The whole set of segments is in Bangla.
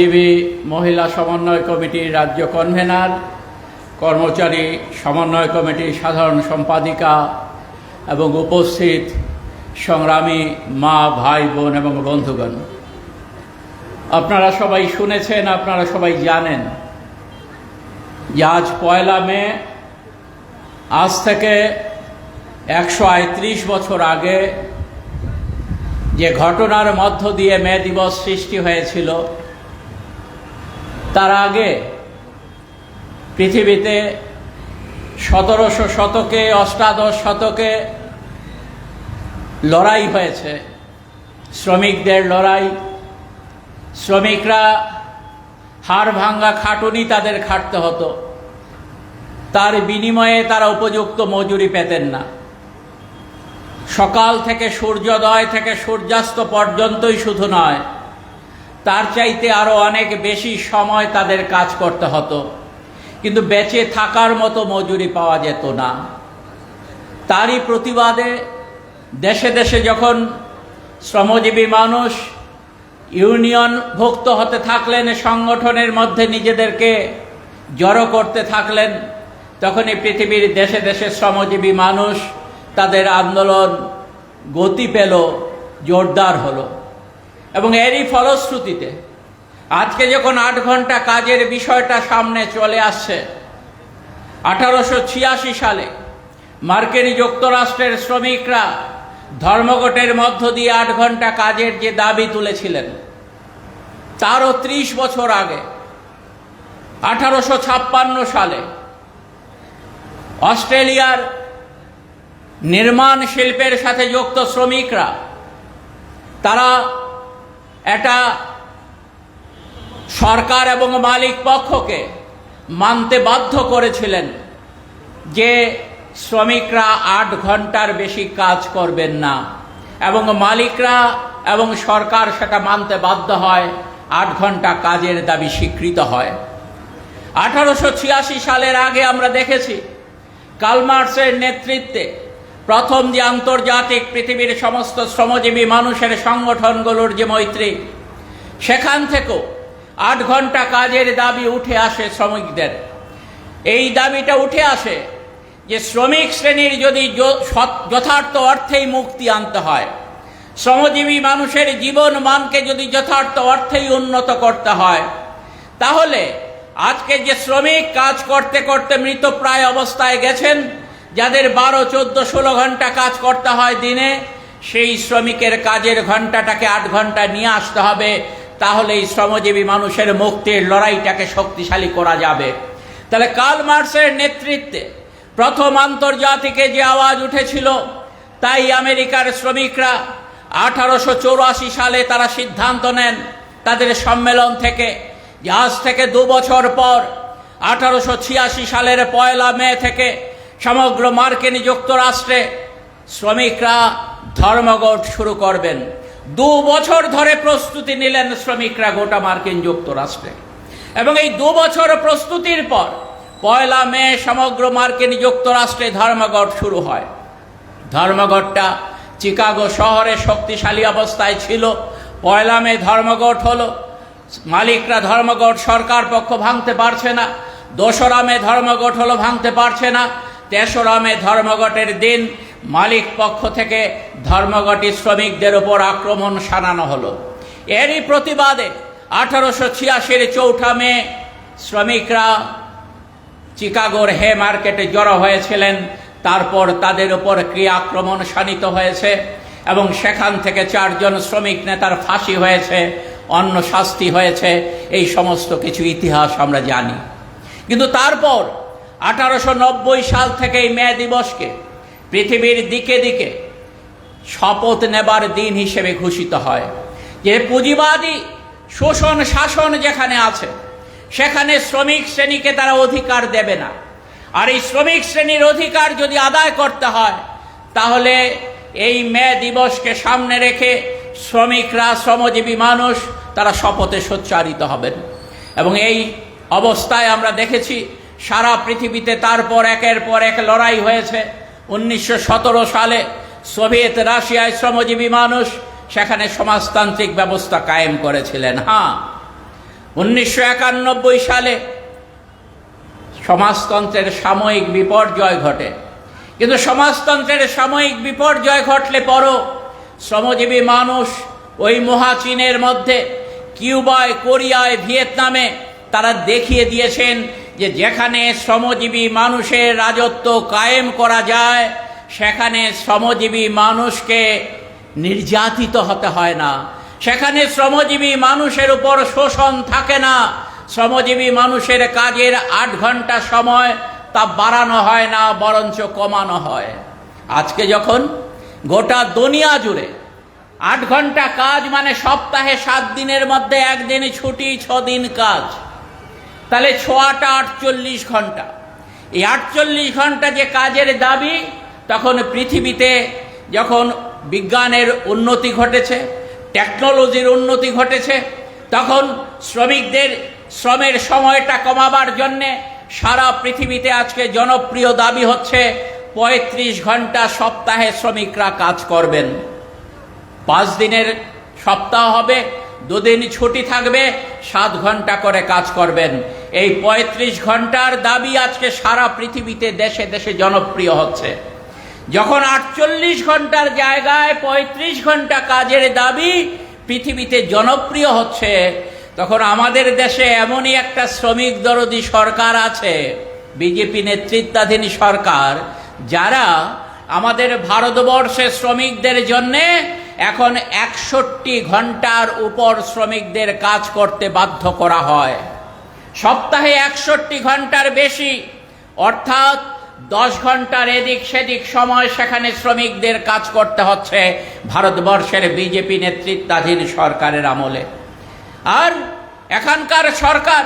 শ্রমজীবী মহিলা সমন্বয় কমিটির রাজ্য কনভেনার, কর্মচারী সমন্বয় কমিটির সাধারণ সম্পাদিকা এবং উপস্থিত সংগ্রামী মা, ভাই, বোন এবং বন্ধুগণ। আপনারা সবাই শুনেছেন, আপনারা সবাই জানেন যে আজ পয়লা মে, আজ থেকে একশো আটত্রিশ বছর আগে যে ঘটনার মধ্য দিয়ে মে দিবস সৃষ্টি হয়েছিল তার আগে পৃথিবীতে সতেরোশো শতকে, অষ্টাদশ শতকে লড়াই হয়েছে। শ্রমিকদের লড়াই। শ্রমিকরা হাড় ভাঙ্গা খাটুনি তাদের খাটতে হতো। তার বিনিময়ে তারা উপযুক্ত মজুরি পেতেন না। সকাল থেকে সূর্যোদয় থেকে সূর্যাস্ত পর্যন্তই শুধু নয় তার চাইতে আরও অনেক বেশি সময় তাদের কাজ করতে হতো। কিন্তু বেঁচে থাকার মতো মজুরি পাওয়া যেত না। তারই প্রতিবাদে দেশে দেশে যখন শ্রমজীবী মানুষ ইউনিয়ন ভুক্ত হতে থাকলেন, সংগঠনের মধ্যে নিজেদেরকে জড়ো করতে থাকলেন, তখনই পৃথিবীর দেশে দেশে শ্রমজীবী মানুষ তাদের আন্দোলন গতি পেল, জোরদার হলো। এবং এরই ফলশ্রুতিতে আজকে যখন আট ঘণ্টা কাজের বিষয়টা সামনে চলে আসছে, আঠারোশো ছিয়াশি সালে মার্কিন যুক্তরাষ্ট্রের শ্রমিকরা ধর্মঘটের মধ্য দিয়ে আট ঘণ্টা কাজের যে দাবি তুলেছিলেন, তারও ত্রিশ বছর আগে, আঠারোশো ছাপ্পান্ন সালে অস্ট্রেলিয়ার নির্মাণ শিল্পের সাথে যুক্ত শ্রমিকরা তারা একটা সরকার এবং মালিক পক্ষকে মানতে বাধ্য করেছিলেন যে শ্রমিকরা আট ঘণ্টার বেশি কাজ করবেন না। এবং মালিকরা এবং সরকার সেটা মানতে বাধ্য হয়, আট ঘণ্টা কাজের দাবি স্বীকৃত হয়। আঠারোশো ছিয়াশি সালের আগে আমরা দেখেছি, কালমার্সের নেতৃত্বে প্রথম যে আন্তর্জাতিক পৃথিবীর সমস্ত শ্রমজীবী মানুষের সংগঠনগুলোর যে মৈত্রী, সেখান থেকেও আট ঘণ্টা কাজের দাবি উঠে আসে শ্রমিকদের। এই দাবিটা উঠে আসে যে শ্রমিক শ্রেণির যদি যথার্থ অর্থেই মুক্তি আনতে হয়, শ্রমজীবী মানুষের জীবন মানকে যদি যথার্থ অর্থেই উন্নত করতে হয়, তাহলে আজকে যে শ্রমিক কাজ করতে করতে মৃতপ্রায় অবস্থায় গেছেন যাদের বারো, চোদ্দ, ষোলো ঘণ্টা কাজ করতে হয় দিনে, সেই শ্রমিকের কাজের ঘন্টাটাকে আট ঘণ্টা নিয়ে আসতে হবে তাহলে এই শ্রমজীবী মানুষের মুক্তির লড়াইটাকে শক্তিশালী করা যাবে। তাহলে কাল মার্সের নেতৃত্বে প্রথম আন্তর্জাতিকে যে আওয়াজ উঠেছিল, তাই আমেরিকার শ্রমিকরা আঠারোশো চৌরাশি সালে তারা সিদ্ধান্ত নেন তাদের সম্মেলন থেকে, যে আজ থেকে দু বছর পর আঠারোশো ছিয়াশি সালের পয়লা মে থেকে সমগ্র মার্কিন যুক্তরাষ্ট্রে শ্রমিকরা ধর্মঘট শুরু করবেন। দু বছর ধরে প্রস্তুতি নিলেন শ্রমিকরা গোটা মার্কিন যুক্তরাষ্ট্রে। এবং এই দু বছর প্রস্তুতির পর পয়লা মে সমগ্র মার্কিন যুক্তরাষ্ট্রে ধর্মঘট শুরু হয়। ধর্মঘটটা চিকাগো শহরে শক্তিশালী অবস্থায় ছিল। পয়লা মে ধর্মঘট হলো। মালিকরা ধর্মঘট সরকার পক্ষ ভাঙতে পারছে না। দোসরা মে ধর্মঘট হলো ভাঙতে পারছে না। তেসরা ধর্মঘটের দিন মালিক পক্ষ থেকে ধর্মঘটি শ্রমিকদের উপর আক্রমণ সানানো হলো। এরই প্রতিবাদে আঠারোশো ছিয়াশির চৌঠা মে শ্রমিকরা চিকাগোর হে মার্কেটে জড়ো হয়েছিলেন। তারপর তাদের উপর ক্রিয়া আক্রমণ শানিত হয়েছে এবং সেখান থেকে চারজন শ্রমিক নেতার ফাঁসি হয়েছে অন্য শাস্তি হয়েছে, এই সমস্ত কিছু ইতিহাস আমরা জানি। কিন্তু তারপর আঠারোশো নব্বই সাল থেকে এই মে দিবসকে পৃথিবীর দিকে দিকে শপথ নেবার দিন হিসেবে ঘোষিত হয়। যে পুঁজিবাদী শোষণ শাসন যেখানে আছে, সেখানে শ্রমিক শ্রেণীকে তারা অধিকার দেবে না। আর এই শ্রমিক শ্রেণির অধিকার যদি আদায় করতে হয়, তাহলে এই মে দিবসকে সামনে রেখে শ্রমিকরা, শ্রমজীবী মানুষ, তারা শপথে সোচ্চারিত হবেন। এবং এই অবস্থায় আমরা দেখেছি সারা পৃথিবীতে তারপর একের পর এক লড়াই হয়েছে। উনিশশো সতেরো সালে সোভিয়েত রাশিয়ায় শ্রমজীবী মানুষ সেখানে সমাজতান্ত্রিক ব্যবস্থা কায়েম করেছিলেন। হ্যাঁ উনিশশো একানব্বই সালে সমাজতন্ত্রের সাময়িক বিপর্যয় ঘটে। কিন্তু সমাজতন্ত্রের সাময়িক বিপর্যয় ঘটলে পরও শ্রমজীবী মানুষ ওই মহাচীনের মধ্যে কিউবায়, কোরিয়ায়, ভিয়েতনামে তারা দেখিয়ে দিয়েছেন যে যেখানে শ্রমজীবী মানুষের রাজত্ব কায়েম করা যায়, সেখানে শ্রমজীবী মানুষকে নির্যাতিত হতে হয় না। সেখানে শ্রমজীবী মানুষের উপর শোষণ থাকে না। শ্রমজীবী মানুষের কাজের আট ঘণ্টা সময় তা বাড়ানো হয় না, বরঞ্চ কমানো হয়। আজকে যখন গোটা দুনিয়া জুড়ে আট ঘণ্টা কাজ মানে সপ্তাহে সাত দিনের মধ্যে একদিন ছুটি ছ দিন কাজ। তাহলে ছোয়াটা আটচল্লিশ ঘণ্টা। এই আটচল্লিশ ঘণ্টা যে কাজের দাবি, তখন পৃথিবীতে যখন বিজ্ঞানের উন্নতি ঘটেছে টেকনোলজির উন্নতি ঘটেছে, তখন শ্রমিকদের শ্রমের সময়টা কমাবার জন্যে সারা পৃথিবীতে আজকে জনপ্রিয় দাবি হচ্ছে, পঁয়ত্রিশ ঘণ্টা সপ্তাহে শ্রমিকরা কাজ করবেন। পাঁচ দিনের সপ্তাহ হবে, দুদিন ছুটি থাকবে, সাত ঘণ্টা করে কাজ করবেন। এই পঁয়ত্রিশ ঘণ্টার দাবি আজকে সারা পৃথিবীতে দেশে দেশে জনপ্রিয় হচ্ছে। যখন আটচল্লিশ ঘণ্টার জায়গায় পঁয়ত্রিশ ঘণ্টা কাজের দাবি পৃথিবীতে জনপ্রিয় হচ্ছে, তখন আমাদের দেশে এমনই একটা শ্রমিক দরদি সরকার আছে, বিজেপি নেতৃত্বাধীন সরকার, যারা আমাদের ভারতবর্ষে শ্রমিকদের জন্যে এখন একষট্টি ঘণ্টার উপর শ্রমিকদের কাজ করতে বাধ্য করা হয়। সপ্তাহে একষট্টি ঘণ্টার বেশি, অর্থাৎ দশ ঘণ্টার এদিক সেদিক সময় সেখানে শ্রমিকদের কাজ করতে হচ্ছে ভারতবর্ষের বিজেপি নেতৃত্বাধীন সরকারের আমলে। আর এখানকার সরকার,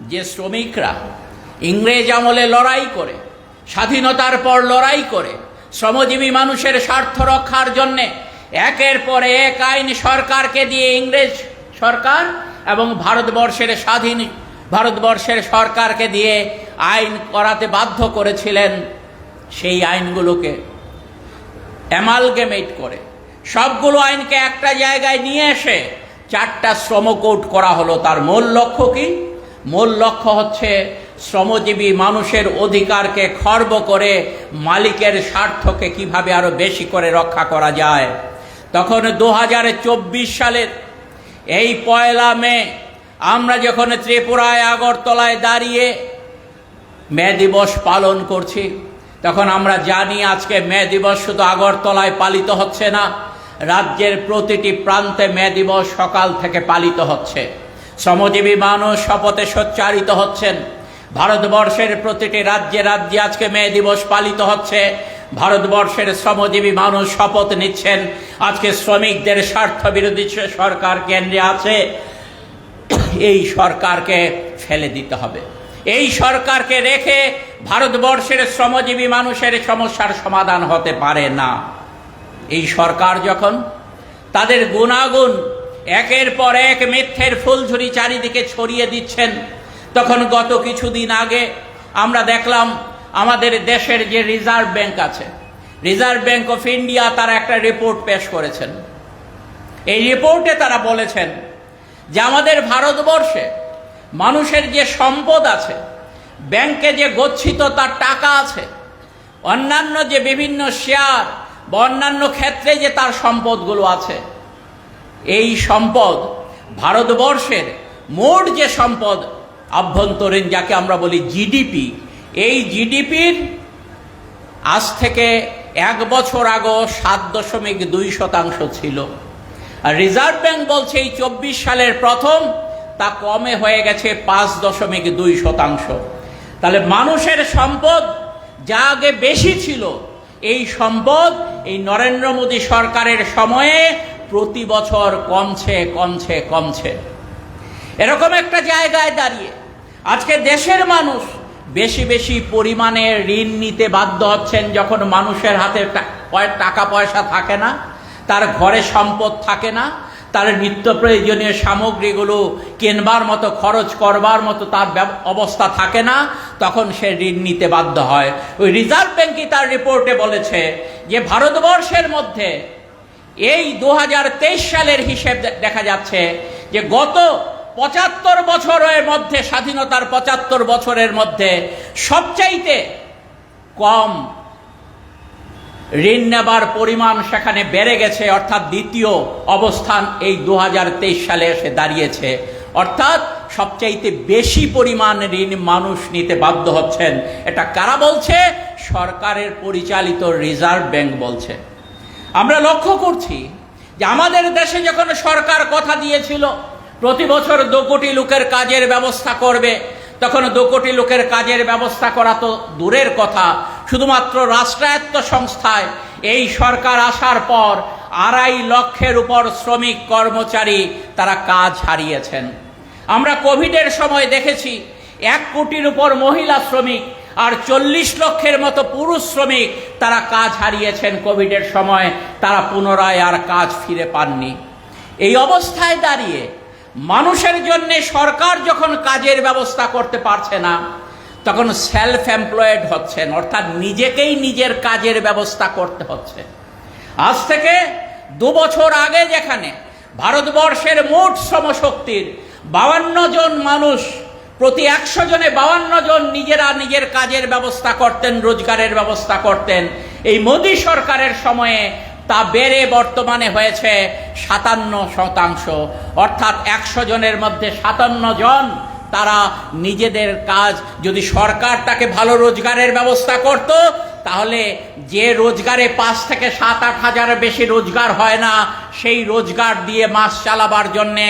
যে শ্রমিকরা ইংরেজ আমলে লড়াই করে, স্বাধীনতার পর লড়াই করে, শ্রমজীবী মানুষের স্বার্থ রক্ষার জন্যে একের পর এক আইন সরকারকে দিয়ে ইংরেজ সরকার এবং ভারতবর্ষের স্বাধীন ভারতবর্ষের সরকারকে দিয়ে আইন করাতে বাধ্য করেছিলেন সেই আইনগুলোকে। অ্যামালগেমেট করে। সবগুলো আইনকে একটা জায়গায় নিয়ে এসে চারটা শ্রমকোট করা হলো। তার মূল লক্ষ্য কি? মূল লক্ষ্য হচ্ছে শ্রমজীবী মানুষের অধিকারকে খর্ব করে মালিকের স্বার্থকে কীভাবে আরও বেশি করে রক্ষা করা যায়। তখন দু হাজার চব্বিশ সালের এই পয়লা মে আমরা যখন ত্রিপুরায় আগরতলায় দাঁড়িয়ে মে দিবস পালন করছি, তখন আমরা জানি আজকে মে দিবস শুধু আগরতলায় পালিত হচ্ছে না, রাজ্যের প্রতিটি প্রান্তে মে দিবস সকাল থেকে পালিত হচ্ছে। শ্রমজীবী মানুষ শপথে সোচ্চারিত হচ্ছেন, ভারতবর্ষের প্রতিটি রাজ্যে রাজ্যে আজকে মে দিবস পালিত হচ্ছে, ভারতবর্ষের শ্রমজীবী মানুষ শপথ নিচ্ছেন, আজকে শ্রমিকদের স্বার্থ বিরোধী সরকার কেন্দ্রে আছে এই সরকারকে ফেলে দিতে হবে। এই সরকারকে রেখে ভারতবর্ষের শ্রমজীবী মানুষের সমস্যার সমাধান হতে পারে না। এই সরকার যখন তাদের গুণাগুণ একের পর এক মিথ্যের ফুলঝুরি চারিদিকে ছড়িয়ে দিচ্ছেন, তখন গত কিছুদিন আগে আমরা দেখলাম আমাদের দেশের যে রিজার্ভ ব্যাংক আছে, রিজার্ভ ব্যাংক অফ ইন্ডিয়া তারা একটা রিপোর্ট পেশ করেছেন। এই রিপোর্টে তারা বলেছেন যে আমাদের ভারতবর্ষে মানুষের যে সম্পদ আছে, ব্যাংকে যে গচ্ছিত তার টাকা আছে, অন্যান্য যে বিভিন্ন শেয়ার বা অন্যান্য ক্ষেত্রে যে তার সম্পদগুলো আছে, এই সম্পদ ভারতবর্ষের মোট যে সম্পদ আভ্যন্তরীণ, যাকে আমরা বলি জিডিপি, এই জিডিপির আজ থেকে এক বছর আগেও সাত দশমিক দুই শতাংশ ছিল। রিজার্ভ ব্যাংক বলছে এই চব্বিশ সালের প্রথম, তা কমে হয়ে গেছে পাঁচ দশমিক দুই শতাংশ। তাহলে মানুষের সম্পদ যা আগে বেশি ছিল, এই সম্পদ এই নরেন্দ্র মোদী সরকারের সময়ে প্রতি বছর কমছে কমছে কমছে। এরকম একটা জায়গায় দাঁড়িয়ে আজকে দেশের মানুষ বেশি বেশি পরিমাণে ঋণ নিতে বাধ্য হচ্ছেন যখন মানুষের হাতে টাকা পয়সা থাকে না। তার ঘরে সম্পদ থাকে না, তার নিত্য প্রয়োজনীয় সামগ্রীগুলো কেনবার মতো, খরচ করবার মতো তার অবস্থা থাকে না, তখন সে ঋণ নিতে বাধ্য হয়। ওই রিজার্ভ ব্যাংকই তার রিপোর্টে বলেছে যে, ভারতবর্ষের মধ্যে এই দু হাজার তেইশ সালের হিসেব দেখা যাচ্ছে যে, গত পঁচাত্তর বছরের মধ্যে, স্বাধীনতার পঁচাত্তর বছরের মধ্যে সবচাইতে কম ঋণ নেবার পরিমাণ সেখানে বেড়ে গেছে, অর্থাৎ দ্বিতীয় অবস্থান এই দুহাজার তেইশ সালে এসে দাঁড়িয়েছে। অর্থাৎ সবচাইতে বেশি পরিমাণ ঋণ মানুষ নিতে বাধ্য হচ্ছেন। এটা কারা বলছে? সরকারের পরিচালিত রিজার্ভ ব্যাংক বলছে। আমরা লক্ষ্য করছি যে আমাদের দেশে যখন সরকার কথা দিয়েছিল, প্রতি বছর দু কোটি লোকের কাজের ব্যবস্থা করবে, তখন দু কোটি লোকের কাজের ব্যবস্থা করা তো দূরের কথা। শুধুমাত্র রাষ্ট্রায়ত্ত সংস্থায় এই সরকার আসার পর আড়াই লক্ষের উপর শ্রমিক কর্মচারী তারা কাজ হারিয়েছেন। আমরা কোভিডের সময় দেখেছি এক কোটির উপর মহিলা শ্রমিক আর চল্লিশ লক্ষের মতো পুরুষ শ্রমিক তারা কাজ হারিয়েছেন কোভিডের সময়, তারা পুনরায় আর কাজ ফিরে পাননি। এই অবস্থায় দাঁড়িয়ে মানুষের জন্য সরকার যখন কাজের ব্যবস্থা করতে পারছে না তখন সেলফ এমপ্লয়েড হচ্ছেন, অর্থাৎ নিজেকেই নিজের কাজের ব্যবস্থা করতে হচ্ছে। আজ থেকে দু বছর আগে যেখানে ভারতবর্ষের মোট শ্রমশক্তির বাউান্ন জন মানুষ প্রতি একশো জনে বাউান্ন জন নিজেরা নিজের কাজের ব্যবস্থা করতেন, রোজগারের ব্যবস্থা করতেন, এই মোদী সরকারের সময়ে তা বেড়ে বর্তমানে হয়েছে সাতান্ন শতাংশ, অর্থাৎ একশো জনের মধ্যে সাতান্ন জন তারা নিজেদের কাজ যদি সরকার তাকে ভালো রোজগারের ব্যবস্থা করত, তাহলে যে রোজগারে পাঁচ থেকে সাত, আট হাজার বেশি রোজগার হয় না, সেই রোজগার দিয়ে মাস চালাবার জন্যে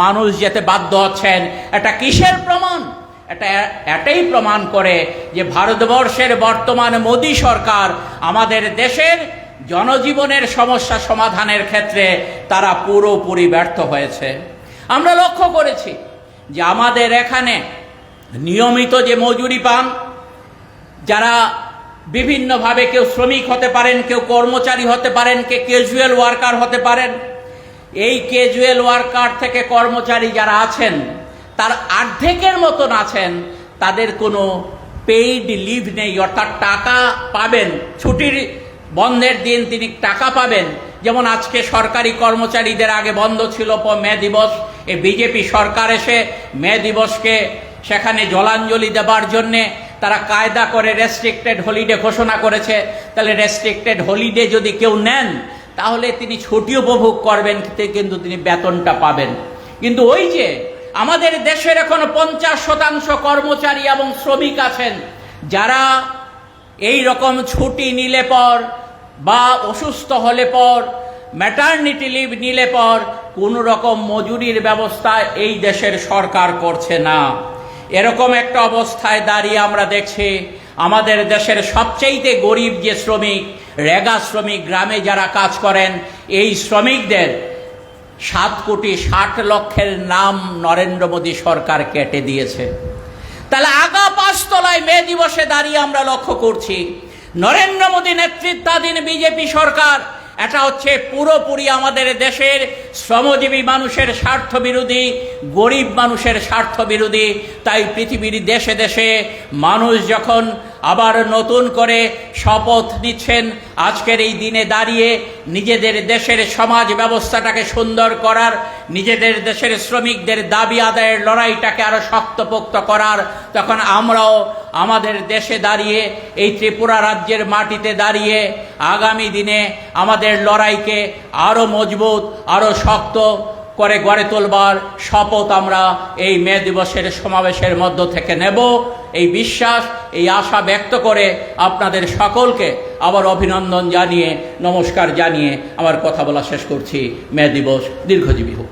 মানুষ যেতে বাধ্য হচ্ছেন। এটা কিসের প্রমাণ? এটা এটাই প্রমাণ করে যে ভারতবর্ষের বর্তমান মোদী সরকার আমাদের দেশের জনজীবনের সমস্যা সমাধানের ক্ষেত্রে তারা পুরোপুরি ব্যর্থ হয়েছে। আমরা লক্ষ্য করেছি যে আমাদের এখানে নিয়মিত যে মজুরি পান, যারা বিভিন্নভাবে কেউ শ্রমিক হতে পারেন, কেউ কর্মচারী হতে পারেন, কে ক্যাজুয়াল ওয়ার্কার হতে পারেন, এই ক্যাজুয়াল ওয়ার্কার থেকে কর্মচারী যারা আছেন, তার অর্ধেকের মতন আছেন, তাদের কোনো পেইড লিভ নেই, অর্থাৎ টাকা পাবেন, ছুটির বন্ধের দিন তিনি টাকা পাবেন। যেমন আজকে সরকারি কর্মচারীদের আগে বন্ধ ছিল মে দিবস। এ বিজেপি সরকার এসে মে দিবসকে সেখানে জলাঞ্জলি দেবার জন্যে তারা কায়দা করে রেস্ট্রিক্টেড হলিডে ঘোষণা করেছে। তাহলে রেস্ট্রিক্টেড হলিডে যদি কেউ নেন, তাহলে তিনি ছুটি উপভোগ করবেন কিন্তু তিনি বেতনটা পাবেন। কিন্তু ওই যে আমাদের দেশের এখন পঞ্চাশ শতাংশ কর্মচারী এবং শ্রমিক আছেন, যারা এই রকম ছুটি নিলে পর বা অসুস্থ হলে পর ম্যাটার্নিটি লিভ নিলে পর কোনো রকম মজুরির ব্যবস্থা এই দেশের সরকার করছে না। এরকম একটা অবস্থায় দাঁড়িয়ে আমরা দেখছি, আমাদের দেশের সবচেয়েতে গরিব যে শ্রমিক, রেগা শ্রমিক গ্রামে যারা কাজ করেন, এই শ্রমিকদের সাত কোটি ষাট লক্ষের নাম নরেন্দ্র মোদী সরকার কেটে দিয়েছে। তাহলে আগা পাঁচতলায় মে দিবসে দাঁড়িয়ে আমরা লক্ষ্য করছি, নরেন্দ্র মোদী নেতৃত্বাধীন বিজেপি সরকার, এটা হচ্ছে পুরোপুরি আমাদের দেশের শ্রমজীবী মানুষের স্বার্থ বিরোধী, গরিব মানুষের স্বার্থ বিরোধী, তাই পৃথিবীর দেশে দেশে মানুষ যখন আবার নতুন করে শপথ নিচ্ছেন আজকের এই দিনে দাঁড়িয়ে নিজেদের দেশের সমাজ ব্যবস্থাটাকে সুন্দর করার, নিজেদের দেশের শ্রমিকদের দাবি আদায়ের লড়াইটাকে আরও শক্তপোক্ত করার। তখন আমরাও আমাদের দেশে দাঁড়িয়ে, এই ত্রিপুরা রাজ্যের মাটিতে দাঁড়িয়ে আগামী দিনে আমাদের লড়াইকে আরও মজবুত, আরও শক্ত করে গড়ে তোলবার শপথ আমরা এই মে দিবসের সমাবেশের মধ্য থেকে নেব। এই বিশ্বাস, এই আশা ব্যক্ত করে আপনাদের সকলকে আবার অভিনন্দন জানিয়ে, নমস্কার জানিয়ে আমার কথা বলা শেষ করছি। মে দিবস দীর্ঘজীবী হোক।